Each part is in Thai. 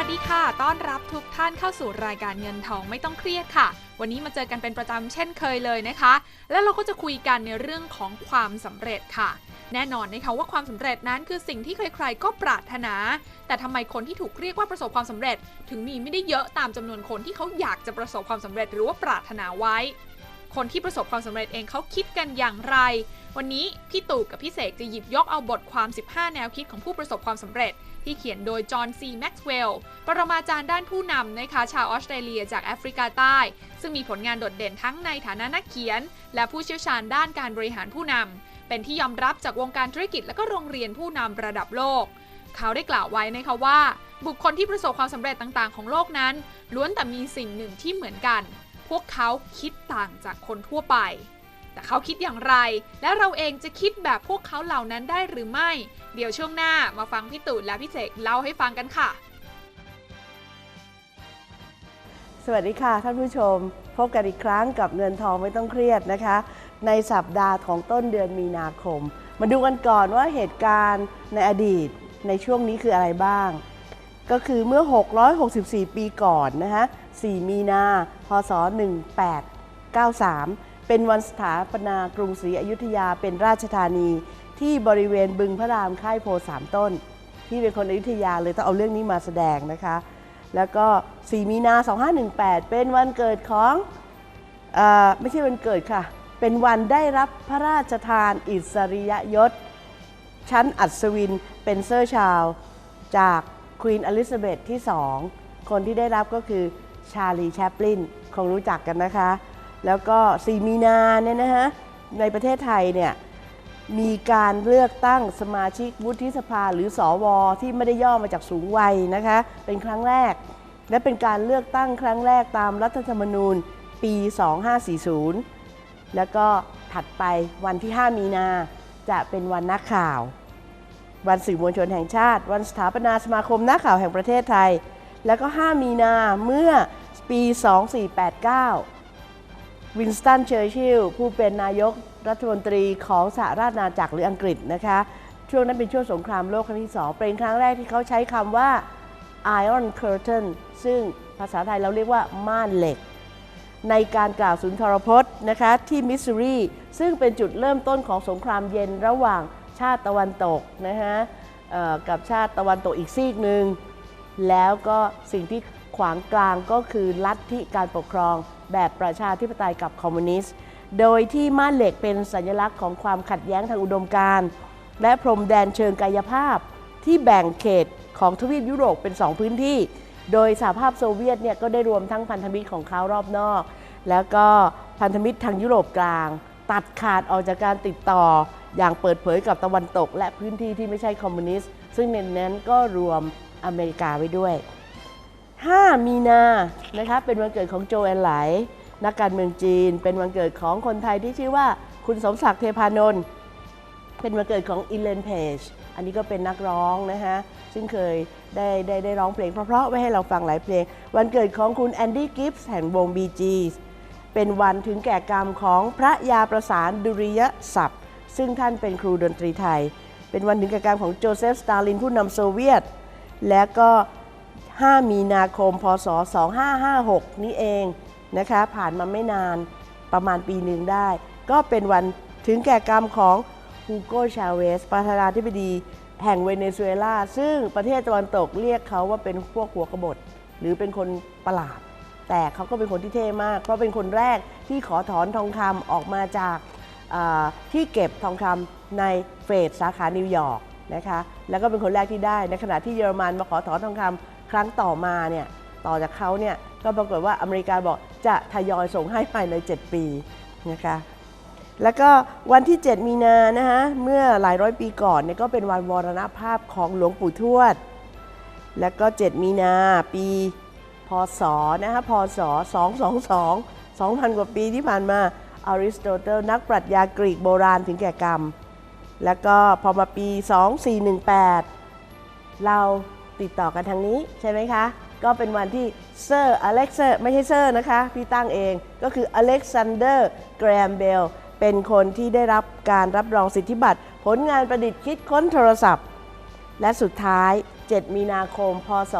วัสดีค่ะ ต้อนรับทุกท่านเข้าสู่รายการเงินทองไม่ต้องเครียดค่ะ วันนี้มาเจอกันเป็นประจำเช่นเคยเลยนะคะ แล้วเราก็จะคุยกันในเรื่องของความสำเร็จค่ะ แน่นอนนะคะว่าความสำเร็จนั้นคือสิ่งที่ใครๆก็ปรารถนา แต่ทำไมคนที่ถูกเรียกว่าประสบความสำเร็จ ถึงมีไม่ได้เยอะตามจำนวนคนที่เขาอยากจะประสบความสำเร็จหรือว่าปรารถนาไว้ คนที่ประสบความสำเร็จเองเขาคิดกันอย่างไร วันนี้พี่ตู่กับพี่เสกจะหยิบยกเอาบทความ 15 แนวคิดของผู้ประสบความสำเร็จ ที่เขียนโดยจอห์นซีแม็กซ์เวลล์ปรมาจารย์ด้านผู้นำนะคะชาวออสเตรเลียจากแอฟริกาใต้ ซึ่งมีผลงานโดดเด่นทั้งในฐานะนักเขียน และผู้เชี่ยวชาญด้านการบริหารผู้นำเป็นที่ยอมรับจากวงการธุรกิจและก็โรงเรียนผู้นำระดับโลก เขาได้กล่าวไว้นะคะว่า บุคคลที่ประสบความสำเร็จต่างๆ ของโลกนั้น ล้วนแต่มีสิ่งหนึ่งที่เหมือนกัน พวกเขาคิดต่างจากคนทั่วไป แต่เขาคิดอย่างไร และเราเองจะคิดแบบพวกเขาเหล่านั้นได้หรือไม่ เดี๋ยวช่วงหน้ามาฟังพี่ตู่และพี่เสกเล่าให้ฟังกันค่ะ สวัสดีค่ะท่านผู้ชม พบกันอีกครั้งกับเงินทองไม่ต้องเครียดนะคะ ในสัปดาห์ของต้นเดือนมีนาคม มาดูกันก่อนว่าเหตุการณ์ในอดีตในช่วงนี้คืออะไรบ้าง ก็คือเมื่อ 664 ปีก่อนนะคะ4มีนา พศ 1893 เป็นวันสถาปนากรุงศรีอยุธยาเป็นราชธานี ที่บริเวณบึงพระรามค่ายโพสามต้น ที่เป็นคนอยุธยาเลยต้องเอาเรื่องนี้มาแสดงนะคะ แล้วก็ 4 มีนา 2518 เป็นวันเกิดของออไม่ใช่วันเกิดค่ะ เป็นวันได้รับพระราชทานอิสริยยศ ชั้นอัศวินเป็นเซอร์ชาว จากควีนอลิซาเบธที่ 2 คนที่ได้รับก็คือชาลีแชปลินคงรู้จักกันนะคะ แล้วก็ 4 มีนาเนี่ยนะฮะในประเทศไทยเนี่ยมีการเลือกตั้งสมาชิกวุฒิสภาหรือสอวอที่ไม่ได้ย่อมาจากสูงวัยนะคะ เป็นครั้งแรก และเป็นการเลือกตั้งครั้งแรกตามรัฐธรรมนูญปี 2540 แล้วก็ถัดไปวันที่ 5 มีนาจะเป็นวันนักข่าว วันสื่อมวลชนแห่งชาติ วันสถาปนาสมาคมนักข่าวแห่งประเทศไทย แล้วก็ 5 มีนาเมื่อปี 2489 วินสตันเชอร์ชิลล์ผู้เป็นนายกรัฐมนตรีของสหราชอาณาจักรหรืออังกฤษนะคะ ช่วงนั้นเป็นช่วงสงครามโลกครั้งที่2เป็นครั้งแรกที่เขาใช้คำว่า Iron Curtain ซึ่งภาษาไทยเราเรียกว่าม่านเหล็ก ในการกล่าวสุนทรพจน์นะคะที่มิสซูรี ซึ่งเป็นจุดเริ่มต้นของสงครามเย็นระหว่างชาติตะวันตกนะฮะกับชาติตะวันตกอีกซีกหนึ่ง แล้วก็สิ่งที่ขวางกลางก็คือลัทธิการปกครอง แบบประชาธิปไตยกับคอมมิวนิสต์ โดยที่ม่านเหล็กเป็นสัญลักษณ์ของความขัดแย้งทางอุดมการณ์และพรมแดนเชิงกายภาพ ที่แบ่งเขตของทวีปยุโรปเป็น2พื้นที่ โดยสหภาพโซเวียตเนี่ยก็ได้รวมทั้งพันธมิตรของเขารอบนอก แล้วก็พันธมิตรทางยุโรปกลาง ตัดขาดออกจากการติดต่อ อย่างเปิดเผยกับตะวันตก และพื้นที่ที่ไม่ใช่คอมมิวนิสต์ ซึ่งในนั้นก็รวมอเมริกาไว้ด้วย 5 มีนานะคะเป็นวันเกิดของโจแอนไหลนักการเมืองจีน เป็นวันเกิดของคนไทยที่ชื่อว่าคุณสมศักดิ์เทพานนท์เป็นวันเกิดของอิเลนเพจอันนี้ก็เป็นนักร้องนะฮะซึ่งเคยได้ได้ได้ร้องเพลงเพราะๆไว้ให้เราฟังหลายเพลง วันเกิดของคุณแอนดี้กิฟส์แห่งวงบีจีเป็นวันถึงแก่กรรมของพระยาประสานดุริยศัพท์ ซึ่งท่านเป็นครูดนตรีไทย เป็นวันถึงแก่กรรมของโจเซฟสตาลินผู้นำโซเวียต และก็ 5 มีนาคม พศ 2556 นี้เองนะคะ ผ่านมาไม่นานประมาณปีหนึ่งได้ ก็เป็นวันถึงแก่กรรมของฮูโกชาเวส ประธานาธิบดีแห่งเวเนซุเอลา ซึ่งประเทศตะวันตกเรียกเขาว่าเป็นพวกหัวกบฏ หรือเป็นคนประหลาด แต่เขาก็เป็นคนที่เท่มาก เพราะเป็นคนแรกที่ขอถอนทองคำออกมาจากที่เก็บทองคำในเฟดสาขานิวยอร์กนะคะ แล้วก็เป็นคนแรกที่ได้ ในขณะที่เยอรมันมาขอถอนทองคำ ครั้งต่อมาเนี่ยต่อจากเขาเนี่ยก็ปรากฏว่าอเมริกาบอกจะทยอยส่งให้ภายใน 7 ปีนะคะแล้วก็วันที่ 7 มีนานะฮะเมื่อหลายร้อยปีก่อนเนี่ยก็เป็นวันวรณภาพของหลวงปู่ทวด แล้วก็ 7 มีนาปีพศนะคะพศ 222 2,000 กว่าปีที่ผ่านมาอริสโตเติลนักปรัชญากรีกโบราณถึงแก่กรรม แล้วก็พอมาปี 2418 เรา ติดต่อกันทางนี้ใช่ไหมคะ ก็เป็นวันที่เซอร์อเล็กเซอร์ไม่ใช่เซอร์นะคะ พี่ตั้งเองก็คืออเล็กซานเดอร์แกรมเบลเป็นคนที่ได้รับการรับรองสิทธิบัตร ผลงานประดิษฐ์คิดค้นโทรศัพท์ และสุดท้าย 7 มีนาคม พศ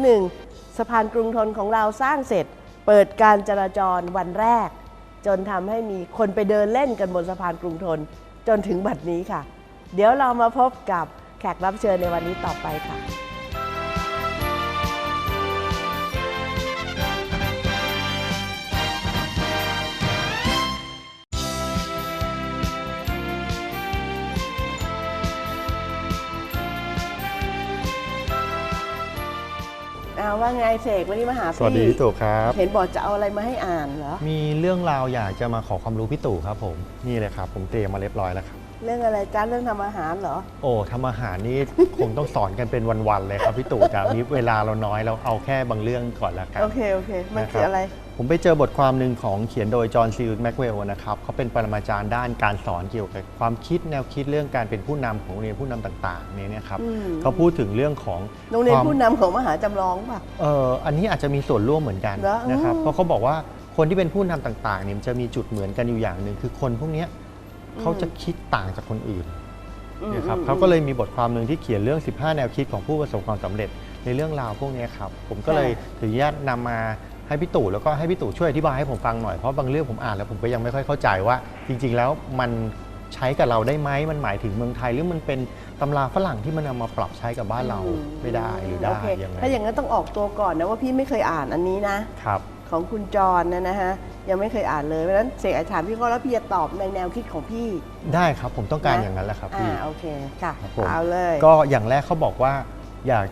2501 สะพานกรุงทนของเราสร้างเสร็จ เปิดการจราจรวันแรก จนทำให้มีคนไปเดินเล่นกันบนสะพานกรุงทน จนถึงบัดนี้ค่ะ เดี๋ยวเรามาพบกับแขกรับเชิญในวันนี้ต่อไปค่ะ ว่าไงเสกวันนี้มาหาพี่สวัสดีพี่ตู่ครับ เห็นบอกจะเอาอะไรมาให้อ่านเหรอ มีเรื่องราวอยากจะมาขอความรู้พี่ตู่ครับผม นี่เลยครับ ผมเตรียมมาเรียบร้อยแล้วครับ เรื่องอะไรจ้าเรื่องทำอาหารเหรอ โอ้ทำอาหารนี่คงต้องสอนกันเป็นวันๆเลยครับพี่ตู่จากนี้เวลาเราน้อยเราเอาแค่บางเรื่องก่อนละกัน โอเคโอเค มันนะคคือรับอะไร ผมไปเจอบทความหนึ่งของเขียนโดยจอห์นซีลแม็กเวลนะครับเขาเป็นปรมาจารย์ด้านการสอนเกี่ยวกับความคิดแนวคิดเรื่องการเป็นผู้นำของโรงเรียนผู้นำต่างๆเนี่ยนะครับอืมเขาพูดถึงเรื่องของโรงเรียนความผู้นำของมหาจำลองป่ะเอ่ออันนี้อาจจะมีส่วนร่วมเหมือนกันเหรอนะครับอืมเพราะเขาบอกว่าคนที่เป็นผู้นำต่างๆเนี่ยมันจะมีจุดเหมือนกันอยู่อย่างหนึ่งคือคนพวกเนี้ยเขาจะคิดต่างจากคนอื่นอืมนะครับอืมเขาก็เลยมีบทความหนึ่งที่เขียนเรื่อง 15 แนวคิดของผู้ประสบความสำเร็จในเรื่องราวพวกเนี้ยครับผมก็เลยถืออนุญาตนำมา ให้พี่ตู่แล้วก็ให้พี่ตู่ช่วยอธิบายให้ผมฟังหน่อยเพราะบางเรื่องผมอ่านแล้วผมก็ยังไม่ค่อยเข้าใจว่า จริง ๆ แล้วมันใช้กับเราได้ไหมมันหมายถึงเมืองไทยหรือมันเป็นตำราฝรั่งที่มันเอามาปรับใช้กับบ้านเราอืไม่ได้หรือได้โเคยังไงถ้าอย่างนั้นต้องออกตัวก่อนนะว่าพี่ไม่เคยอ่านอันนี้นะครับ ของคุณจรนะนะฮะยังไม่เคยอ่านเลยเพราะฉะนั้นเสกอาถามพี่ก็แล้วพี่จะตอบในแนวคิดของพี่ได้ครับ ผมต้องการนะอย่างนั้นแหละครับอ่าพี่โอเคค่ะครับผมเอาเลย ก็อย่างแรกเขาบอกว่าอยาก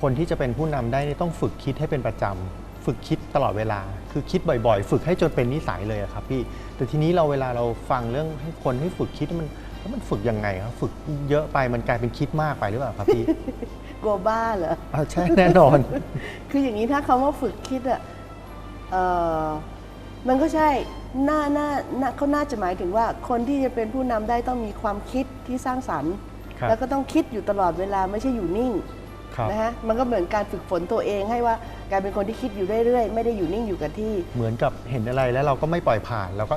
คนที่จะเป็นผู้นำได้นี่ต้องฝึกคิดให้เป็นประจำ ฝึกคิดตลอดเวลา คือคิดบ่อยๆ ฝึกให้จนเป็นนิสัยเลยอะครับพี่ แต่ทีนี้เราเวลาเราฟังเรื่องให้คนให้ฝึกคิดมันแล้วมันฝึกยังไงครับ ฝึกเยอะไปมันกลายเป็นคิดมากไปหรือเปล่าครับพี่กลัวบ้าเหรออ่าใช่แน่นอน คืออย่างนี้ถ้าคำว่าฝึกคิดอะเอ่อมันก็ใช่น่าน่าน่าเขาน่าจะหมายถึงว่าคนที่จะเป็นผู้นำได้ต้องมีความคิดที่สร้างสรรค์ ครับ แล้วก็ต้องคิดอยู่ตลอดเวลาไม่ใช่อยู่นิ่ง ครับ นะฮะมันก็เหมือนการฝึกฝนตัวเองให้ว่า กลายเป็นคนที่คิดอยู่เรื่อยๆ ไม่ได้อยู่นิ่งอยู่กับที่ เหมือนกับเห็นอะไรแล้วเราก็ไม่ปล่อยผ่านเราก็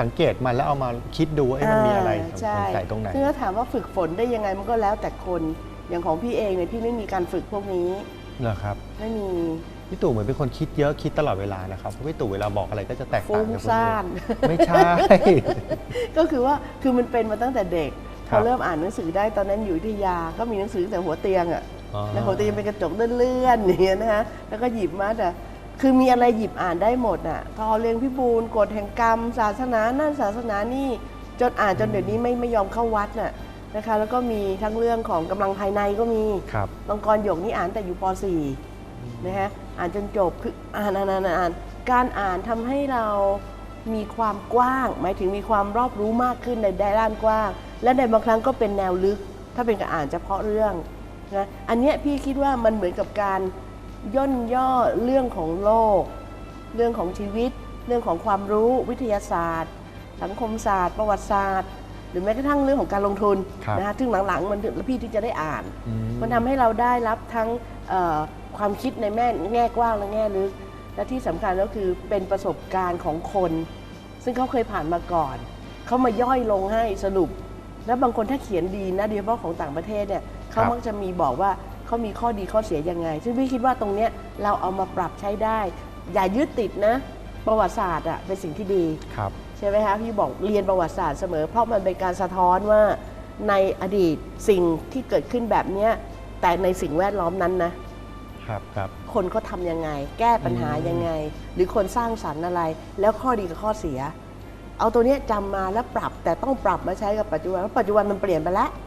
สังเกตมันแล้วเอามาคิดดูว่าเอ๊ะมันมีอะไราใช่สงสัยตรงไหนซึ่งถ้าถามว่าฝึกฝนได้ยังไงมันก็แล้วแต่คนอย่างของพี่เองเนี่ยพี่ไม่มีการฝึกพวกนี้เหรอครับไม่มีพี่ตู่เหมือนเป็นคนคิดเยอะคิดตลอดเวลานะครับเพราะพี่ตู่เวลาบอกอะไรก็จะแตกต่างฟุ้งจากคนซ่าอื่นนไม่ใช่ ก็คือว่าคือมันเป็นมาตั้งแต่เด็กคพรับอเริ่มอ่านหนังสือได้ตอนนั้นอยู่อยุที่ยาก็มีหนังสือแต่หัวเตียงอะ อ๋อแล้วหัวเตียงเป็นกระจกเลื่อนๆอย่างเงี้ยนะฮะแล้วก็หยิบมาแต่คือมีอะไรหยิบอ่านได้หมดอะทอเรียงพิบูลกฎแห่งกรรม ศาสนานั่นศาสนานี่จนอ่านจนเดี๋ยวนี้ไม่ไม่ยอมเข้าวัดน่ะนะคะ แล้วก็มีทั้งเรื่องของกำลังภายในก็มีครับบางกรหยกนี่อ่านแต่อยู่ป .4 นะฮะอ่านจนจบคืออ่านอ่านอ่านานการอ่านทำให้เรามีความกว้าง หมายถึงมีความรอบรู้มากขึ้นในด้านกว้าง และในบางครั้งก็เป็นแนวลึก ถ้าเป็นการอ่านเฉพาะเรื่อง นะอันเนี้ยพี่คิดว่ามันเหมือนกับการย่นย่อเรื่องของโลก เรื่องของชีวิต เรื่องของความรู้วิทยาศาสตร์ สังคมศาสตร์ ประวัติศาสตร์ หรือแม้กระทั่งเรื่องของการลงทุนครับนะฮะซึ่งหลังๆ มันพี่ที่จะได้อ่าน อืมันทำให้เราได้รับทั้งเอ่อความคิดในแม่แง่กว้างและแง่ลึก และที่สำคัญก็คือเป็นประสบการณ์ของคน ซึ่งเขาเคยผ่านมาก่อน เขามาย่อยลงให้สรุป แล้วบางคนถ้าเขียนดีนะโดยเฉพาะของต่างประเทศเนี่ย เขามักจะมีบอกว่าเขามีข้อดีข้อเสียยังไง ซึ่งพี่คิดว่าตรงเนี้ยเราเอามาปรับใช้ได้ อย่ายึดติดนะ ประวัติศาสตร์อะเป็นสิ่งที่ดีครับใช่ไหมคะพี่บอกเรียนประวัติศาสตร์เสมอ เพราะมันเป็นการสะท้อนว่าในอดีตสิ่งที่เกิดขึ้นแบบเนี้ยแต่ในสิ่งแวดล้อมนั้นนะครับครับคนเขาทำยังไง แก้ปัญหายังไง หรือคนสร้างสรรค์อะไร แล้วข้อดีกับข้อเสีย เอาตัวเนี้ยจำมาแล้วปรับแต่ต้องปรับมาใช้กับปัจจุบันเพราะปัจจุบันมันเปลี่ยนไปแล้วครับ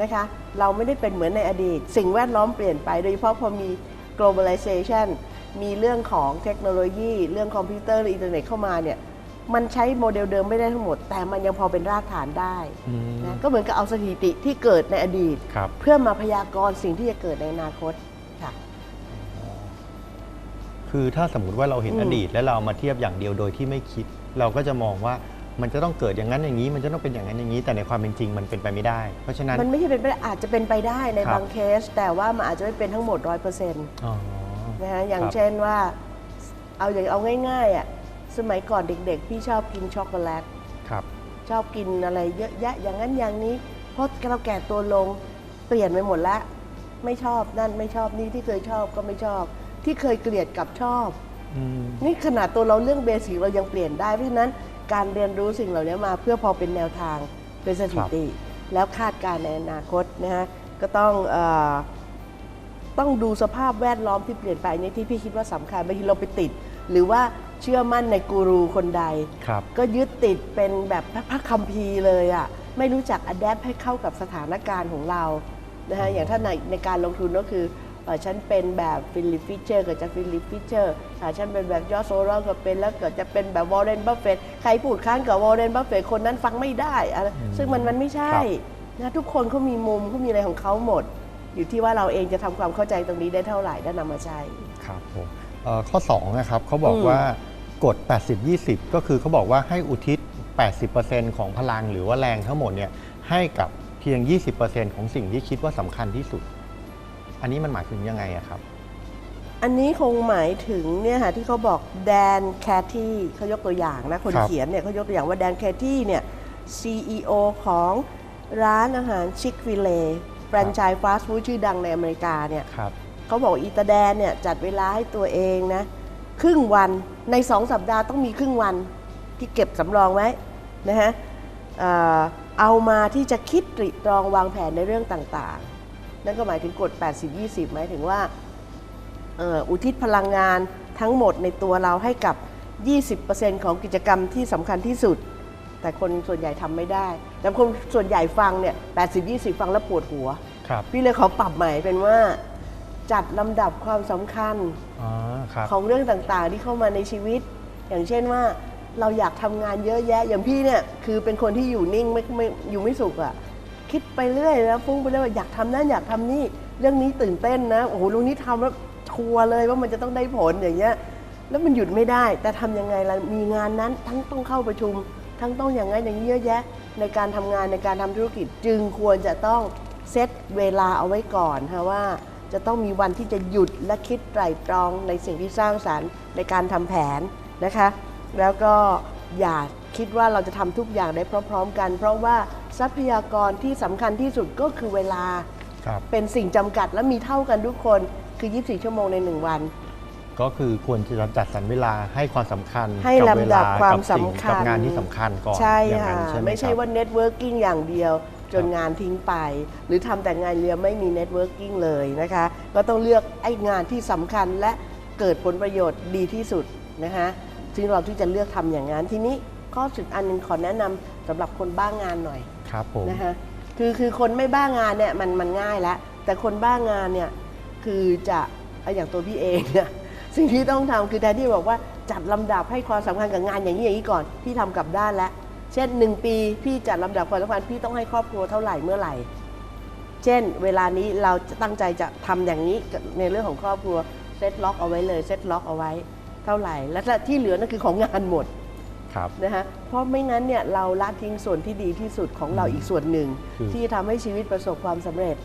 นะคะเราไม่ได้เป็นเหมือนในอดีต สิ่งแวดล้อมเปลี่ยนไป โดยเฉพาะพอมี globalization มีเรื่องของเทคโนโลยี เรื่องคอมพิวเตอร์หรืออินเทอร์เน็ตเข้ามาเนี่ยมันใช้โมเดลเดิมไม่ได้ทั้งหมด แต่มันยังพอเป็นรากฐานได้อืมนะก็เหมือนกับเอาสถิติที่เกิดในอดีตครับเพื่อมาพยากรณ์สิ่งที่จะเกิดในอนาคตค่ะคือถ้าสมมุติว่าเราเห็นอืมอดีต แล้วเราเอามาเทียบอย่างเดียวโดยที่ไม่คิด เราก็จะมองว่า มันจะต้องเกิดอย่างนั้นอย่างนี้ มันจะต้องเป็นอย่างนั้นอย่างนี้ แต่ในความเป็นจริงมันเป็นไปไม่ได้ เพราะฉะนั้น มันไม่ใช่เป็นไปได้อาจจะเป็นไปได้ในครับบางเคส แต่ว่ามันอาจจะไม่เป็นทั้งหมดร้อยเปอร์เซ็นต์อ๋อนะฮะอย่างครับเช่นว่าเอาอย่างเอาง่ายๆอะสมัยก่อนเด็ก ๆ พี่ชอบกินช็อกโกแลตครับชอบกินอะไรเยอะแยะอย่างนั้นอย่างนี้เพราะเราแก่ตัวลงเปลี่ยนไปหมดแล้วไม่ชอบนั่นไม่ชอบนี่ที่เคยชอบก็ไม่ชอบ ที่เคยเกลียดกับชอบอืมนี่ขนาดตัวเราเรื่องเบสิกเรายังเปลี่ยนได้เพราะฉะนั้น การเรียนรู้สิ่งเหล่านี้มาเพื่อพอเป็นแนวทางเป็นสถิติ แล้วคาดการณ์ในอนาคตนะฮะก็ต้องเออต้องดูสภาพแวดล้อมที่เปลี่ยนไปในที่พี่คิดว่าสำคัญบางทีเราไปติด หรือว่าเชื่อมั่นในกูรูคนใดครับก็ยึดติดเป็นแบบพระพระคัมภีร์เลยอะ่ะไม่รู้จักอัดแอปให้เข้ากับสถานการณ์ของเรานะฮะอย่างถ้าในในการลงทุนก็คือเอ่อ ฉันเป็นแบบฟิลิปฟิชเชอร์ก็จะฟิลิปฟิชเชอร์ถ้าฉันเป็นแบบยอร์จโซโรสก็เป็นแล้วเกิดจะเป็นแบบวอร์เรนบัฟเฟตใครพูดค้านกับวอร์เรนบัฟเฟตคนนั้นฟังไม่ได้อะไรอืมซึ่งมันมันไม่ใช่ครับนะทุกคนเขามีมุมเขามีอะไรของเขาหมด อยู่ที่ว่าเราเองจะทำความเข้าใจตรงนี้ได้เท่าไหร่และนำมาใช้ครับผมเอ่อข้อ2นะครับเขาบอกอืมว่ากฎ 80-20 ก็คือเขาบอกว่าให้อุทิศ 80%ของพลังหรือว่าแรงทั้งหมดเนี่ยให้กับเพียง 20%ของสิ่งที่คิดว่าสำคัญที่สุด อันนี้มันหมายถึงยังไงอะครับ อันนี้คงหมายถึงเนี่ยค่ะที่เขาบอกแดนแคทที่เขายกตัวอย่างนะคนครับ เขียนเนี่ยเขายกตัวอย่างว่าแดนแคทที่เนี่ย CEO ของร้านอาหารชิคฟิเลแฟรนไชส์ฟาสต์ฟู้ดชื่อดังในอเมริกาเนี่ย ครับ เขาบอกอีตาแดนเนี่ยจัดเวลาให้ตัวเองนะ ครึ่งวันในสองสัปดาห์ต้องมีครึ่งวันที่เก็บสำรองไว้นะฮะเอ่อเอามาที่จะคิดตริตรองวางแผนในเรื่องต่างๆ นั่นก็หมายถึงกฎ 80-20 หมายถึงว่าเอ่ออุทิศพลังงานทั้งหมดในตัวเราให้กับ 20%ของกิจกรรมที่สำคัญที่สุด แต่คนส่วนใหญ่ทำไม่ได้ แต่คนส่วนใหญ่ฟังเนี่ย80-20 ฟังแล้วปวดหัวครับพี่เลยขอปรับใหม่เป็นว่าจัดลำดับความสำคัญอ๋อครับของเรื่องต่างๆที่เข้ามาในชีวิต อย่างเช่นว่าเราอยากทำงานเยอะแยะ อย่างพี่เนี่ยคือเป็นคนที่อยู่นิ่งไม่ไม่อยู่ไม่สุขอะ่ะ คิดไปเรื่อยแล้วฟุ้งไปเรื่อยว่าอยากทำนั่นอยากทำนี่ เรื่องนี้ตื่นเต้นนะโอ้โหเรื่องนี้ทำแล้วชัวร์เลยว่ามันจะต้องได้ผลอย่างเงี้ยแล้วมันหยุดไม่ได้ แต่ทำยังไงล่ะมีงานนั้นทั้งต้องเข้าประชุม ทั้งต้องอย่างนั้นอย่างนี้เยอะแยะ ในการทำงานในการทำธุรกิจจึงควรจะต้องเซตเวลาเอาไว้ก่อนค่ะว่าจะต้องมีวันที่จะหยุดและคิดไตร่ตรองในสิ่งที่สร้างสารรค์ในการทำแผนนะคะ แล้วก็อย่าคิดว่าเราจะทำทุกอย่างได้พร้อม ๆ กัน เพราะว่า ทรัพยากรที่สำคัญที่สุดก็คือเวลาครับ เป็นสิ่งจำกัดและมีเท่ากันทุกคนคือ 24 ชั่วโมงใน 1 วัน ก็คือควรจะจัดสรรเวลาให้ความสำคัญให้กับเวลำดัลาบความกับสิ่งสำคัญ กับงานที่สำคัญก่อนใช่อย่างค่ะนั้นใช่ไหมไม่ใช่ครับ ว่าเน็ตเวิร์กิ่งอย่างเดียว จนครับงานทิ้งไป หรือทำแต่งานเดียวไม่มีเน็ตเวิร์กิ่งเลยนะคะ ก็ต้องเลือกไอ้งานที่สำคัญและเกิดผลประโยชน์ดีที่สุดนะคะซึ่งเราที่จะเลือกทำอย่างนั้นทีนี้ข้อสุดอันหนึงขอแนะนำสำหรับคนบ้างงานหน่อย ครับผมนะคะคือคือคนไม่บ้างานเนี่ยมันมันง่ายแล้ว แต่คนบ้างานเนี่ยคือจะเอาอย่างตัวพี่เองเนี่ยสิ่งที่ต้องทำคือแทนที่บอกว่าจัดลำดับให้ความสำคัญกับงานอย่างนี้อย่างนี้ก่อนพี่ทำกลับด้านแล้วเช่นหนึ่งปีพี่จัดลำดับความสำคัญพี่ต้องให้ครอบครัวเท่าไหร่เมื่อไหร่ เช่น เวลานี้เราจะตั้งใจจะทำอย่างนี้ในเรื่องของครอบครัวเซตล็อกเอาไว้เลยเซตล็อกเอาไว้เท่าไหร่ แล้วที่เหลือนั่นคือของงานหมด ครับนะคะเพราะไม่งั้นเนี่ยเราละทิ้งส่วนที่ดีที่สุดของเราอีกส่วนหนึ่ง คือที่จะทำให้ชีวิตประสบความสำเร็จ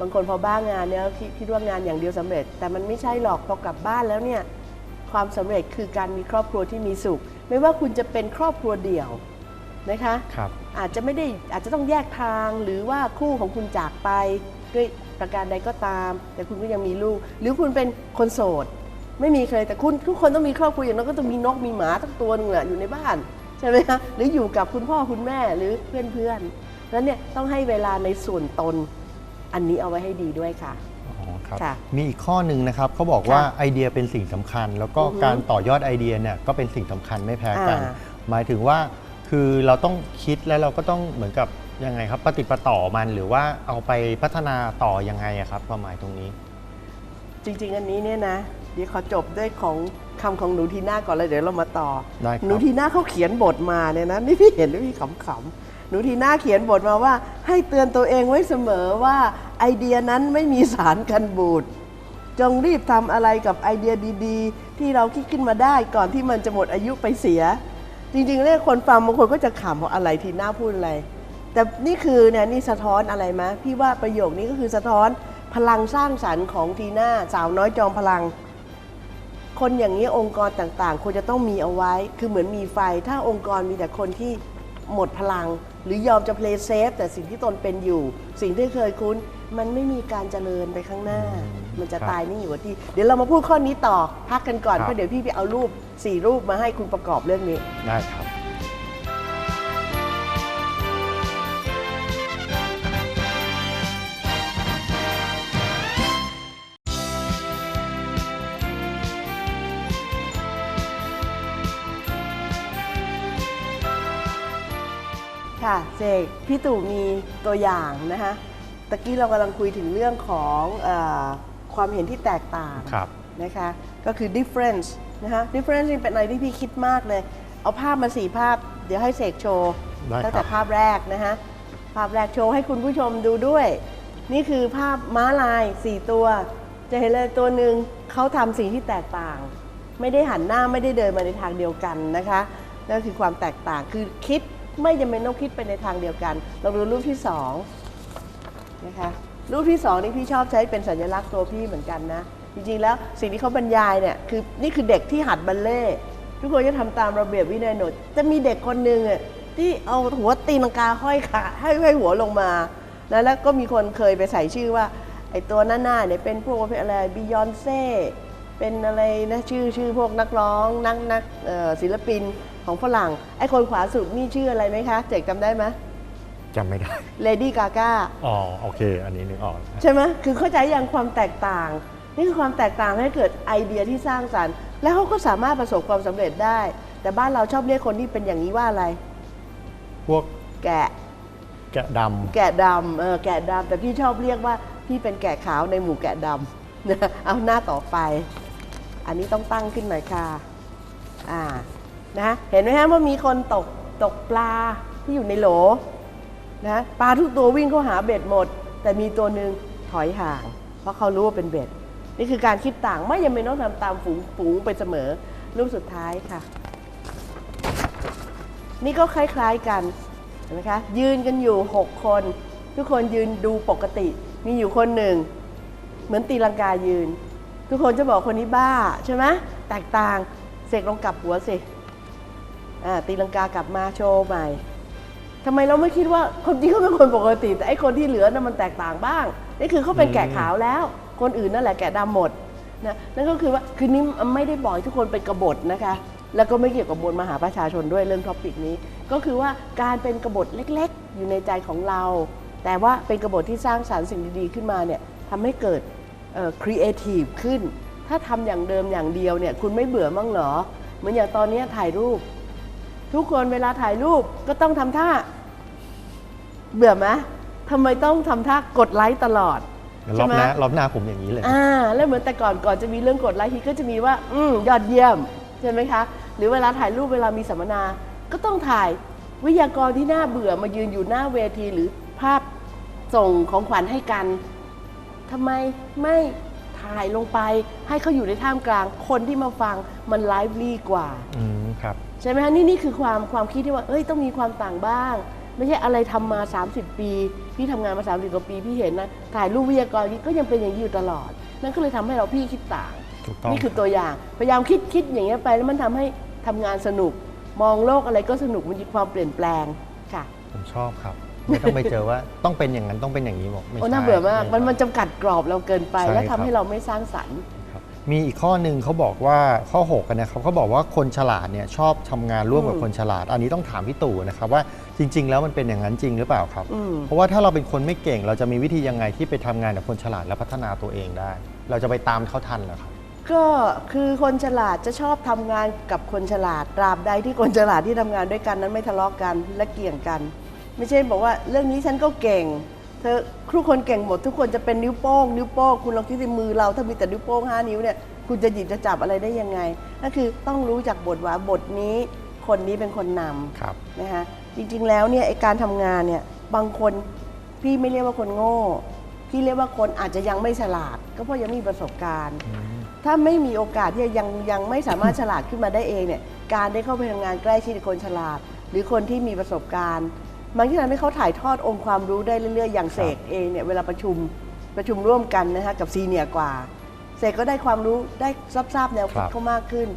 บางคนพอบ้างานเนี่ยคิดคิดว่างานอย่างเดียวสำเร็จ แต่มันไม่ใช่หรอกพอกลับบ้านแล้วเนี่ยความสำเร็จคือการมีครอบครัวที่มีสุข ไม่ว่าคุณจะเป็นครอบครัวเดี่ยวนะคะครับ อาจจะไม่ได้อาจจะต้องแยกทางหรือว่าคู่ของคุณจากไปด้วยประการใดก็ตาม แต่คุณก็ยังมีลูก หรือคุณเป็นคนโสด ไม่มีใครแต่คุณทุกคนต้องมีครอบครัวอย่างนั้นก็ต้องมีนกมีหมาทั้งตัวหนึงแหละอยู่ในบ้านใช่ไหมคะหรืออยู่กับคุณพ่อคุณแม่หรือเพื่อนๆแล้วเนี่ยต้องให้เวลาในส่วนตนอันนี้เอาไว้ให้ดีด้วยค่ะอ๋อครับค่ะมีอีกข้อหนึ่งนะครับเขาบอกว่าค่ะไอเดียเป็นสิ่งสำคัญ แล้วก็อือฮึการต่อยอดไอเดียเนี่ยก็เป็นสิ่งสำคัญไม่แพ้กันอ่าหมายถึงว่าคือเราต้องคิดแล้วเราก็ต้องเหมือนกับยังไงครับปฏิดปะต่อมันหรือว่าเอาไปพัฒนาต่อยังไงอะครับความหมายตรงนี้ จริง ๆ อันนี้เนี่ยนะ เดี๋ยวขอจบด้วยของคำของหนูทีน่าก่อนเลยเดี๋ยวเรามาต่อ ได้ครับ หนูทีน่าเขาเขียนบทมาเนี่ยนะนี่พี่เห็นแล้วพี่ขำๆหนูทีน่าเขียนบทมาว่า ให้เตือนตัวเองไว้เสมอว่าไอเดียนั้นไม่มีสารกันบูดจงรีบทำอะไรกับไอเดียดีๆ ที่เราคิดขึ้นมาได้ก่อนที่มันจะหมดอายุไปเสีย จริงๆเนี่ยคนฟังบางคนก็จะขำว่าอะไรทีน่าพูดอะไร แต่นี่คือเนี่ยนี่สะท้อนอะไรมะพี่ว่าประโยคนี้ก็คือสะท้อนพลังสร้างสรรค์ของทีน่าสาวน้อยจอมพลัง คนอย่างนี้องค์กรต่างๆ ควรจะต้องมีเอาไว้ คือเหมือนมีไฟ ถ้าองค์กรมีแต่คนที่หมดพลัง หรือยอมจะ play safe แต่สิ่งที่ตนเป็นอยู่ สิ่งที่เคยคุ้น มันไม่มีการเจริญไปข้างหน้าอืมมันจะครับตายนี่อยู่กับที่ เดี๋ยวเรามาพูดข้อนี้ต่อพักกันก่อนครับเพราะเดี๋ยวพี่ไปเอารูปสี่รูปมาให้คุณประกอบเรื่องนี้ได้ครับ เสกพี่ตู่มีตัวอย่างนะคะตะกี้เรากำลังคุยถึงเรื่องของเออความเห็นที่แตกต่างครับ นะคะก็คือ difference นะคะ difference นี่เป็นอะไรที่พี่คิดมากเลย เอาภาพมาสี่ภาพ เดี๋ยวให้เสกโชว์ได้ครับ ตั้งแต่ภาพแรกนะคะภาพแรกโชว์ให้คุณผู้ชมดูด้วย นี่คือภาพม้าลาย4ตัว จะเห็นเลยตัวหนึ่งเขาทำสิ่งที่แตกต่าง ไม่ได้หันหน้าไม่ได้เดินมาในทางเดียวกันนะคะนั่นคือความแตกต่างคือคิด ไม่จำเป็นต้องคิดไปในทางเดียวกันเราดูรูปที่สองนะคะรูปที่สองนี่พี่ชอบใช้เป็นสัญลักษณ์ตัวพี่เหมือนกันนะ จริงๆแล้วสิ่งที่เขาบรรยายเนี่ยคือนี่คือเด็กที่หัดบัลเล่ทุกคนจะทำตามระเบียบวินัยหนดจะมีเด็กคนหนึ่งอะที่เอาหัวตีลังกาห้อยขาให้ห้อยหัวลงมานะแล้วก็มีคนเคยไปใส่ชื่อว่าไอ้ตัวหน้าๆเนี่ยเป็นพวกอะไรบิยอนเซ่เป็นอะไรนะชื่อชื่อพวกนักร้องนักนักศิลปิน ของฝรั่ง ไอ้คนขวาสุดนี่ชื่ออะไรไหมคะ เจกจำได้ไหมจำไม่ได้ เลดี้กาก้า อ๋อโอเค อันนี้นึกออกใช่ไหมคือเข้าใจอย่างความแตกต่าง นี่คือความแตกต่างให้เกิดไอเดียที่สร้างสรรค์ แล้วเขาก็สามารถประสบความสำเร็จได้ แต่บ้านเราชอบเรียกคนที่เป็นอย่างนี้ว่าอะไร พวกแกะ แกะดแกะดำเออแกะดำแต่พี่ชอบเรียกว่าพี่เป็นแกะขาวในหมู่แกะดำนะเอาหน้าต่อไป อันนี้ต้องตั้งขึ้นหน่อยค่ะ อ่า นะเห็นไหมฮะว่ามีคนตกตกปลาที่อยู่ในโหลนะปลาทุกตัววิ่งเข้าหาเบ็ดหมด แต่มีตัวหนึ่งถอยห่าง เพราะเขารู้ว่าเป็นเบ็ด นี่คือการคิดต่างไม่จำเป็นต้องทำตามฝูงฝูงไปเสมอรูปสุดท้ายค่ะ นี่ก็คล้ายๆกันเห็นไหมคะยืนกันอยู่ 6 คน ทุกคนยืนดูปกติ มีอยู่คนหนึ่ง เหมือนตีลังกายืน ทุกคนจะบอกคนนี้บ้าใช่ไหมแตกต่างเสกลงกลับหัวสิ ตีลังกากลับมาโชว์ใหม่ทำไมเราไม่คิดว่าคนจริงเขาเป็นคนปกติ แต่ไอ้คนที่เหลือน่ะมันแตกต่างบ้าง นี่คือเขาเป็นแกะขาวแล้ว คนอื่นนั่นแหละแกะดำหมดนะนั่นก็คือว่าคือนี้ไม่ได้บอกทุกคนเป็นกบฏนะคะ แล้วก็ไม่เกี่ยวกับมวลมหาประชาชนด้วยเรื่องท็อปิกนี้ ก็คือว่าการเป็นกบฏเล็กๆ อยู่ในใจของเรา แต่ว่าเป็นกบฏที่สร้างสารรค์สิ่งดีๆขึ้นมาเนี่ยทำให้เกิดครีเอทีฟขึ้น ถ้าทำอย่างเดิมอย่างเดียวเนี่ยคุณไม่เบื่อมั้งเหรอ เหมือนอย่างตอนนี้ถ่ายรูป ทุกคนเวลาถ่ายรูปก็ต้องทำท่า เบื่อไหมทำไมต้องทำท่ากดไลค์ตลอดำรใช่อบไหมหน้ารอบหน้าผมอย่างนี้เลยอ่าแล้วเหมือนแต่ก่อนก่อนจะมีเรื่องกดไลค์ทีก็จะมีว่า อืมยอดเยี่ยมใช่ไหมคะ หรือเวลาถ่ายรูปเวลามีสัมมนา ก็ต้องถ่ายวิทยากรที่น่าเบื่อมายืนอยู่หน้าเวทีหรือภาพส่งของขวัญให้กันทำไมไม่ถ่ายลงไป ให้เขาอยู่ในท่ามกลางคนที่มาฟังมันไลฟ์ลีกว่า อืมครับ ใช่ไหมฮะนี่นี่คือความความคิดที่ว่าเอ้ยต้องมีความต่างบ้าง ไม่ใช่อะไรทำมา 30 ปี พี่ทำงานมา 30 กว่าปี พี่เห็นนะถ่ายรูปวิทยากรนี้ก็ยังเป็นอย่างนี้อยู่ตลอด นั่นก็เลยทำให้เราพี่คิดต่างถูกต้องนี่คือตัวอย่างพยายามคิดคิดอย่างเงี้ยไปแล้วมันทำให้ทำงานสนุก มองโลกอะไรก็สนุกมันมีความเปลี่ยนแปลงค่ะ ผมชอบครับไม่ต้องไปเจอว่าต้องเป็นอย่างนั้นต้องเป็นอย่างนี้บอกไม่โอ้ใช่น่าเบื่อมากมันไมันจำกัดกรอบเราเกินไปใช่และครัทำบให้เราไม่สร้างสรรค์ครับ มีอีกข้อหนึ่งเขาบอกว่าข้อ6กันนะครับเขาบอกว่าคนฉลาดเนี่ยชอบทำงานร่วมกับอืมคนฉลาด อันนี้ต้องถามพี่ตู่นะครับว่าจริง ๆ แล้วมันเป็นอย่างนั้นจริงหรือเปล่าครับอืมเพราะว่าถ้าเราเป็นคนไม่เก่ง เราจะมีวิธียังไงที่ไปทำงานกับคนฉลาดและพัฒนาตัวเองได้ เราจะไปตามเขาทันเหรอครับ ก็คือคนฉลาดจะชอบทำงานกับคนฉลาดตราบใดที่คนฉลาดที่ทำงานด้วยกันนั้นไม่ทะเลาะกันและเกี่ยงกัน ไม่ใช่บอกว่าเรื่องนี้ฉันก็เก่ง เธอทุกคนเก่งหมด ทุกคนจะเป็นนิ้วโป้งนิ้วโป้งคุณลองคิดในมือเราถ้ามีแต่นิ้วโป้งห้านิ้วเนี่ยคุณจะหยิบจะจับอะไรได้ยังไงก็คือต้องรู้จักบทว่าบทนี้คนนี้เป็นคนนำครับนะคะจริงๆแล้วเนี่ยไอการทำงานเนี่ยบางคนพี่ไม่เรียกว่าคนโง่พี่เรียกว่าคนอาจจะยังไม่ฉลาด ก็เพราะยังไม่มีประสบการณ์ ถ้าไม่มีโอกาสที่จะยังยังไม่สามารถฉลาดขึ้นมาได้เองเนี่ยการได้เข้าไปทำงานใกล้ชิดกับคนฉลาด หรือคนที่มีประสบการณ์ มันที่ทำให้เขาถ่ายทอดองค์ความรู้ได้เรื่อยๆ อย่างเสกเองเนี่ยเวลาประชุมประชุมร่วมกันนะคะกับซีเนียร์กว่าเสกก็ได้ความรู้ได้ทราบๆแนวคิดครับเขามากขึ้น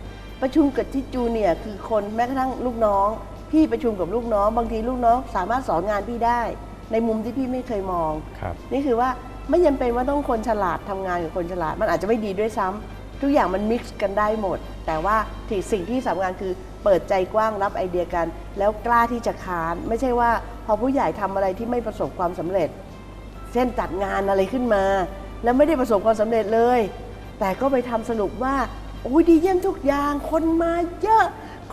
ประชุมกับที่จูเนียร์คือคนแม้กระทั่งลูกน้อง พี่ประชุมกับลูกน้อง บางทีลูกน้องสามารถสอนงานพี่ได้ ในมุมที่พี่ไม่เคยมองครับนี่คือว่าไม่จำเป็นว่าต้องคนฉลาดทำงานกับคนฉลาด มันอาจจะไม่ดีด้วยซ้ำทุกอย่างมันมิกซ์กันได้หมด แต่ว่าที่สิ่งที่สำคัญคือ เปิดใจกว้างรับไอเดียกัน แล้วกล้าที่จะค้าน ไม่ใช่ว่าพอผู้ใหญ่ทำอะไรที่ไม่ประสบความสำเร็จ เช่นจัดงานอะไรขึ้นมา แล้วไม่ได้ประสบความสำเร็จเลย แต่ก็ไปทำสรุปว่าโอ้ยดีเยี่ยมทุกอย่างคนมาเยอะ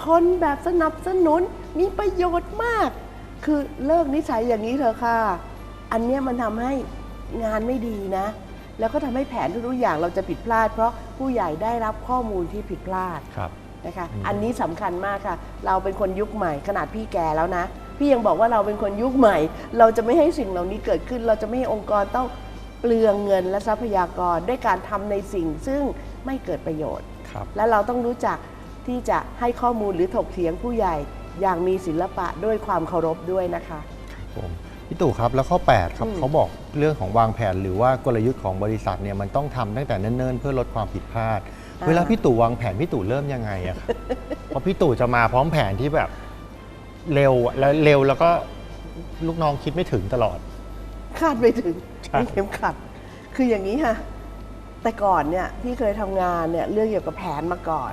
คนแบบสนับสนุนมีประโยชน์มาก คือเลิกนิสัยอย่างนี้เถอะค่ะ อันเนี้ยมันทำให้งานไม่ดีนะ แล้วก็ทำให้แผนทุกๆอย่างเราจะผิดพลาด เพราะผู้ใหญ่ได้รับข้อมูลที่ผิดพลาดครับ นะคะอืมอันนี้สำคัญมากค่ะ เราเป็นคนยุคใหม่ขนาดพี่แก่แล้วนะ พี่ยังบอกว่าเราเป็นคนยุคใหม่ เราจะไม่ให้สิ่งเหล่านี้เกิดขึ้น เราจะไม่ให้องค์กรต้องเปลืองเงินและทรัพยากรด้วยการทำในสิ่งซึ่งไม่เกิดประโยชน์ครับและเราต้องรู้จักที่จะให้ข้อมูลหรือถกเถียงผู้ใหญ่อย่างมีศิลปะด้วยความเคารพด้วยนะคะผมพี่ตู่ครับแล้วข้อ 8 ครับอืมเขาบอกเรื่องของวางแผน หรือว่ากลยุทธ์ของบริษัทเนี่ยมันต้องทำตั้งแต่เนิ่นๆ เพื่อลดความผิดพลาด เวลาพี่ตู่วางแผนพี่ตู่เริ่มยังไงอะครับเพราะพี่ตู่จะมาพร้อมแผนที่แบบเร็วอะแล้วเร็วแล้วก็ลูกน้องคิดไม่ถึงตลอด คาดไม่ถึงใช่มีเข็มขัด คืออย่างนี้ค่ะแต่ก่อนเนี่ยพี่เคยทำงานเนี่ยเรื่องเกี่ยวกับแผนมาก่อน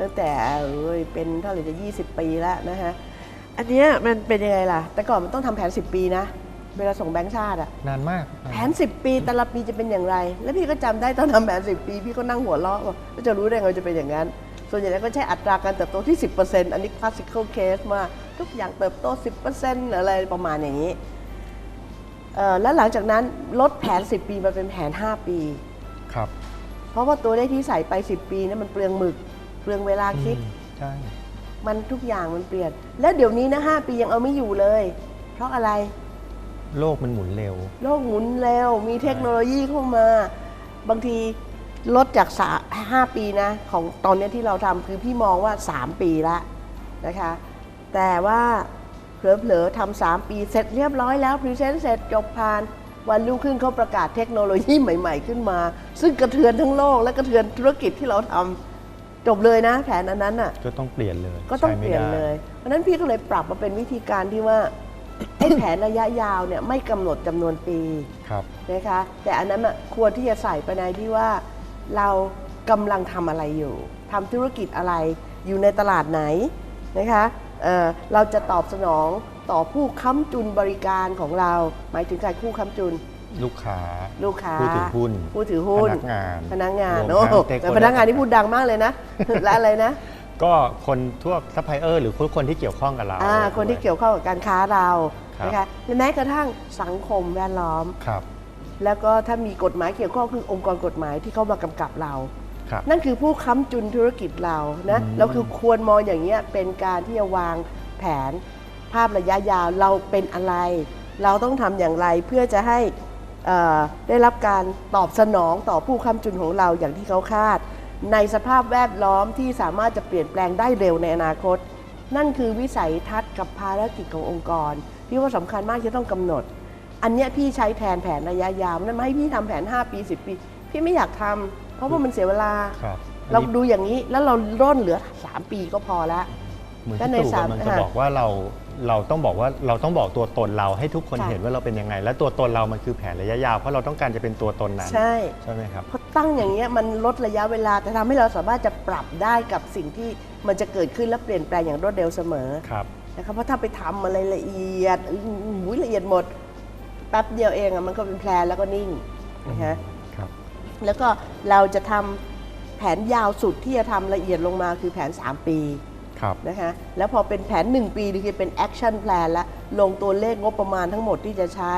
ตั้งแต่เอ้ยเป็นเท่าไหร่จะ 20 ปีแล้วนะฮะอันเนี้ยมันเป็นยังไงล่ะ แต่ก่อนมันต้องทำแผน 10 ปีนะ เวลาส่งแบงค์ชาติอะนานมาก แผน 10 ปีแต่ละปีจะเป็นอย่างไร แล้วพี่ก็จำได้ตอนทำแผน 10 ปี พี่ก็นั่งหัวเราะว่าแล้วจะรู้ได้ไงว่าจะเป็นอย่างนั้น ส่วนใหญ่แล้วก็ใช้อัตราการเติบโตที่ 10%อันนี้ classical case มากทุกอย่างเติบโต 10%อะไรประมาณอย่างนี้เอ่อแล้วหลังจากนั้นลดแผน 10 ปีมาเป็นแผน 5 ปีครับเพราะว่าตัวเลขที่ใส่ไป 10 ปีนั้นมันเปลืองหมึก เปลืองเวลาคิดอืมใช่มันทุกอย่างมันเปลี่ยน และเดี๋ยวนี้นะ5ปียังเอาไม่อยู่เลย เพราะอะไร โลกมันหมุนเร็ว โลกหมุนเร็ว มีเทคโนโลยีเข้ามา บางทีลดจากสาห้าปีนะ ของตอนเนี้ยที่เราทำคือพี่มองว่า 3 ปีละนะคะ แต่ว่าเผลอๆทำสามปีเสร็จเรียบร้อยแล้วพรีเซนต์เสร็จจบผ่านวันรุ่งขึ้นเขาประกาศเทคโนโลยีใหม่ ๆ ขึ้นมา ซึ่งกระเทือนทั้งโลกและกระเทือนธุรกิจที่เราทำจบเลยนะ แผนอันนั้นอะก็ต้องเปลี่ยนเลย ก็ต้องใช้เปไม่ลี่ยนได้เลย เพราะฉะนั้นพี่ก็เลยปรับมาเป็นวิธีการที่ว่า ให้แผนระยะยาวเนี่ยไม่กำหนดจำนวนปีครับ นะคะแต่อันนั้นน่ะควรที่จะใส่ไปในที่ว่าเรากำลังทำอะไรอยู่ทำธุรกิจอะไรอยู่ในตลาดไหนนะคะเอ่อเราจะตอบสนองต่อผู้ค้ำจุนบริการของเรา หมายถึงการผู้ค้ำจุน ลูกค้า ลูกค้าผู้ถือหุ้นผู้ถือหุ้นพนักงานพนักงานรวมโอ้ทั้งแต่ stakeholder พนักงานที่พูดดังมากเลยนะ และอะไรนะ ก็คนทั่วซัพพลายเออร์หรือคนที่เกี่ยวข้องกับเราอ่าคนที่เกี่ยวข้องกับการค้าเราครับนะคะและแม้กระทั่งสังคมแวดล้อมครับ แล้วก็ถ้ามีกฎหมายเกี่ยวข้องคือองค์กรกฎหมายที่เข้ามากำกับเรา ครับ นั่นคือผู้ค้ำจุนธุรกิจเรานะอืม เราคือควรมองอย่างเงี้ยเป็นการที่จะวางแผนภาพระยะยาวเราเป็นอะไร เราต้องทำอย่างไรเพื่อจะให้เอ่อได้รับการตอบสนองต่อผู้ค้ำจุนของเราอย่างที่เขาคาด ในสภาพแวดล้อมที่สามารถจะเปลี่ยนแปลงได้เร็วในอนาคต นั่นคือวิสัยทัศน์กับภารกิจขององค์กรที่ว่าสำคัญมากที่ต้องกำหนด อันเนี้ยพี่ใช้แทนแผนระยะยาวนั่นไม่ให้พี่ทำแผน 5 ปี 10 ปี พี่ไม่อยากทำเพราะว่ามันเสียเวลาครับอันเรานี้ดูอย่างนี้แล้วเราร่นเหลือ 3 ปีก็พอแล้วเหมือนก็ที่ในตู่สามกำลังจะอ่าบอกว่าเรา เราต้องบอกว่าเราต้องบอกตัวตนเราให้ทุกคนค่ะเห็นว่าเราเป็นยังไง และตัวตนเรามันคือแผนระยะยาวเพราะเราต้องการจะเป็นตัวตนนั้นใช่ใช่ไหมครับเพราะตั้งอย่างเงี้ยมันลดระยะเวลาแต่ทำให้เราสามารถจะปรับได้กับสิ่งที่มันจะเกิดขึ้นและเปลี่ยนแปลงอย่างรวดเร็วเสมอครับนะครับเพราะถ้าไปทำอะไรละเอียดอื้อหือละเอียดหมดแป๊บเดียวเองอะมันก็เป็นแพลนแล้วก็นิ่งนะฮะครับแล้วก็เราจะทำแผนยาวสุดที่จะทำละเอียดลงมาคือแผน 3 ปีครับ นะคะแล้วพอเป็นแผน 1 ปีนี่คือเป็นแอคชั่นแพลนแล้วลงตัวเลขงบประมาณทั้งหมดที่จะใช้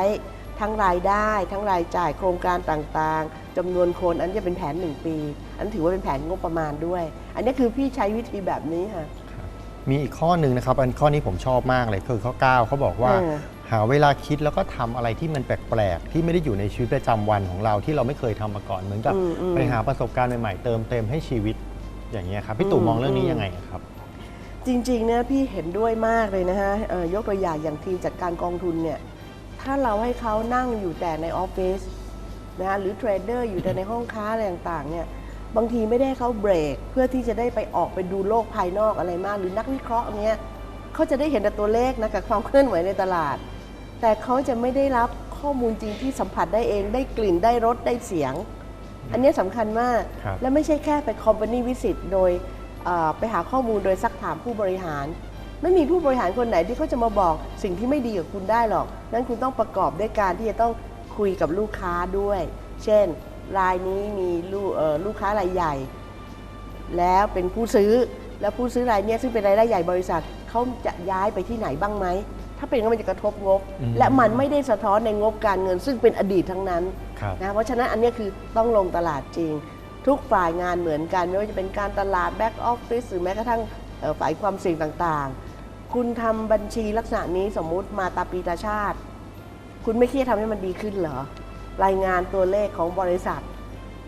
ทั้งรายได้ ทั้งรายจ่ายโครงการต่างๆจำนวนคนอันนจะเป็นแผน 1 ปี อันนถือว่าเป็นแผนงบประมาณด้วย อันนี้คือพี่ใช้วิธีแบบนี้ค่ะมีอีกข้อหนึ่งนะครับ อันข้อนี้ผมชอบมากเลยคือข้อ 9 เขาบอกว่าเออหาเวลาคิดแล้วก็ทำอะไรที่มันแปลกๆ ที่ไม่ได้อยู่ในชีวิตประจำวันของเราที่เราไม่เคยทำมาก่อนเหมือนกับอืมอืมไปหาประสบการณ์ใหม่ๆเติมเต็มให้ชีวิตอย่างเงี้ยครับพี่ตู่อืมมองเรื่องนี้อืมยังไงครับ จริงๆเนี่ยพี่เห็นด้วยมากเลยนะฮะเอ่อยกตัวอย่างอย่างทีมจัดการกองทุนเนี่ยถ้าเราให้เขานั่งอยู่แต่ในออฟฟิศนะฮะหรือเทรดเดอร์อยู่แต่ในห้องค้าอะไรต่างๆเนี่ยบางทีไม่ได้ให้เขาเบรก เพื่อที่จะได้ไปออกไปดูโลกภายนอกอะไรมาก หรือนักวิเคราะห์เนี้ยเขาจะได้เห็นแต่ตัวเลขนะกับความเคลื่อนไหวในตลาด แต่เขาจะไม่ได้รับข้อมูลจริงที่สัมผัสได้เองได้กลิ่นได้รสได้เสียง อันนี้สำคัญมากครับและไม่ใช่แค่ไปคอมพานีวิสิตโดยเอ่อ ไปหาข้อมูลโดยซักถามผู้บริหาร ไม่มีผู้บริหารคนไหนที่เขาจะมาบอกสิ่งที่ไม่ดีกับคุณได้หรอก นั้นคุณต้องประกอบด้วยการที่จะต้องคุยกับลูกค้าด้วย เช่น รายนี้มีลูกเอ่อลูกค้ารายใหญ่ แล้วเป็นผู้ซื้อแล้วผู้ซื้อรายเนี้ยซึ่งเป็นรายได้ใหญ่บริษัทเขาจะย้ายไปที่ไหนบ้างไหมถ้าเป็นก็มันจะกระทบงบอืมและมันไม่ได้สะท้อนในงบการเงิน ซึ่งเป็นอดีตทั้งนั้นครับนะเพราะฉะนั้นอันเนี้ยคือต้องลงตลาดจริง ทุกฝ่ายงานเหมือนกัน ไม่ว่าจะเป็นการตลาดแบ็กออฟฟิศหรือแม้กระทั่งฝ่ายความเสี่ยงต่างๆ คุณทำบัญชีลักษณะนี้สมมุติมาตาปีตาชาติ คุณไม่คิดจะทำให้มันดีขึ้นเหรอ รายงานตัวเลขของบริษัท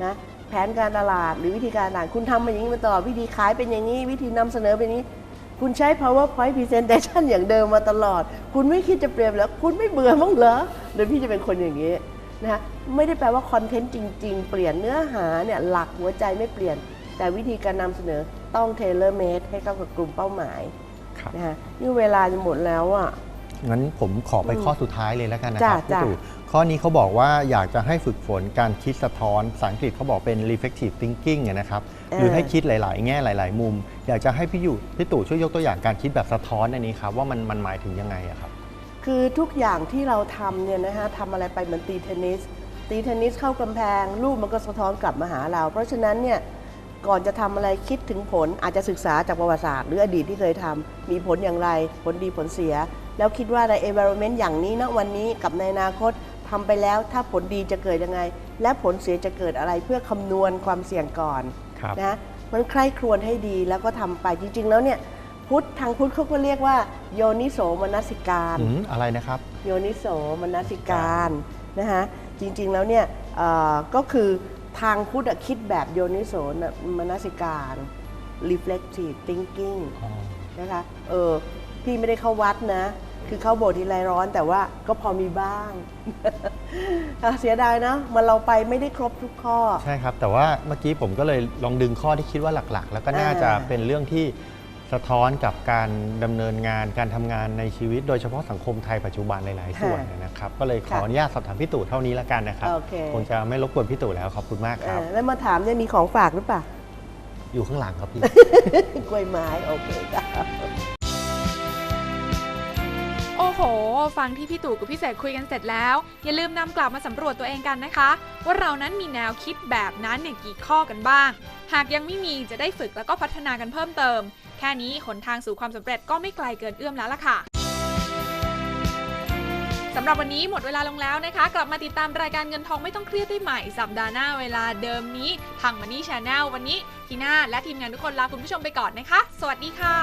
นะแผนการตลาดหรือวิธีการต่างคุณทำมาอย่างนี้มาตลอดวิธีขายเป็นอย่างนี้ วิธีนำเสนอเป็นนี้ คุณใช้ powerpoint presentation อย่างเดิมมาตลอด คุณไม่คิดจะเปลี่ยนแล้ว คุณไม่เบื่อมั้งเหรอหรือพี่จะเป็นคนอย่างนี้ นะฮะไม่ได้แปลว่าคอนเทนต์จริง ๆ เปลี่ยนเนื้อหาเนี่ยหลักหัวใจไม่เปลี่ยน แต่วิธีการนำเสนอต้อง tailor made ให้เข้ากับกลุ่มเป้าหมายครับนะฮะนี่เวลาจะหมดแล้วอะงั้นผมขอไปข้อสุดท้ายเลยแล้วกันนะคจ้ะรับพี่จ้ะตู่ข้อนี้เขาบอกว่าอยากจะให้ฝึกฝนการคิดสะท้อนภาษาอังกฤษเขาบอกเป็น reflective thinking อะนะครับหรือให้คิดหลาย ๆ แง่หลาย ๆ มุม อยากจะให้พี่อยู่พี่ตู่ช่วยยกตัวอย่างการคิดแบบสะท้อนอันนี้ครับว่ามันมันหมายถึงยังไงอะครับ คือทุกอย่างที่เราทำเนี่ยนะฮะทำอะไรไปเหมือนตีเทนนิส ตีเทนนิสเข้ากำแพงลูกมันก็สะท้อนกลับมาหาเรา เพราะฉะนั้นเนี่ยก่อนจะทำอะไรคิดถึงผลอาจจะศึกษาจากประวัติศาสตร์ หรืออดีตที่เคยทำมีผลอย่างไร ผลดีผลเสีย แล้วคิดว่าใน environment อย่างนี้ณวันนี้กับในอนาคตทำไปแล้ว ถ้าผลดีจะเกิดยังไง และผลเสียจะเกิดอะไรเพื่อคำนวณความเสี่ยงก่อน ครับ นะมันใคร่ครวญให้ดีแล้วก็ทำไปจริง ๆ แล้วเนี่ย พุทธทางพุทธเขาก็เรียกว่า โยนิโสมนสิการ อืมอะไรนะครับ โยนิโสมนสิการนะคะจริงๆแล้วเนี่ยเอ่อก็คือทางพุทธอะคิดแบบโยนิโสมนสิการ reflective thinking นะคะเออพี่ไม่ได้เข้าวัดนะ คือเข้าโบสถ์ทีไรร้อนแต่ว่าก็พอมีบ้าง อะเสียดายนะมันเราไปไม่ได้ครบทุกข้อ ใช่ครับ แต่ว่าเมื่อกี้ผมก็เลยลองดึงข้อที่คิดว่าหลักๆ แล้วก็น่าจะอ่าเป็นเรื่องที่ สะท้อนกับการดำเนินงานการทำงานในชีวิต โดยเฉพาะสังคมไทยปัจจุบันหลายๆส่วนนะครับ ก็เลยขอค่ะอนุญาตสอบถามพี่ตู่เท่านี้ละกันนะครับโอเคคงจะไม่รบกวนพี่ตู่แล้วขอบคุณมากครับเออแล้วมาถามเนี่ยมีของฝากหรือเปล่าอยู่ข้างหลังครับพี่กล้วยไม้โอเคจ้ะโอ้โห ฟังที่พี่ตู่กับพี่เสกคุยกันเสร็จแล้ว อย่าลืมนำกลับมาสำรวจตัวเองกันนะคะ ว่าเรานั้นมีแนวคิดแบบนั้นเนี่ยกี่ข้อกันบ้าง หากยังไม่มีจะได้ฝึกแล้วก็พัฒนากันเพิ่มเติม แค่นี้หนทางสู่ความสำเร็จก็ไม่ไกลเกินเอื้อมแล้วล่ะค่ะสำหรับวันนี้หมดเวลาลงแล้วนะคะ กลับมาติดตามรายการเงินทองไม่ต้องเครียดได้ใหม่สัปดาห์หน้าเวลาเดิมนี้ทาง Money Channel วันนี้ทีน่าและทีมงานทุกคนลาคุณผู้ชมไปก่อนนะคะ สวัสดีค่ะ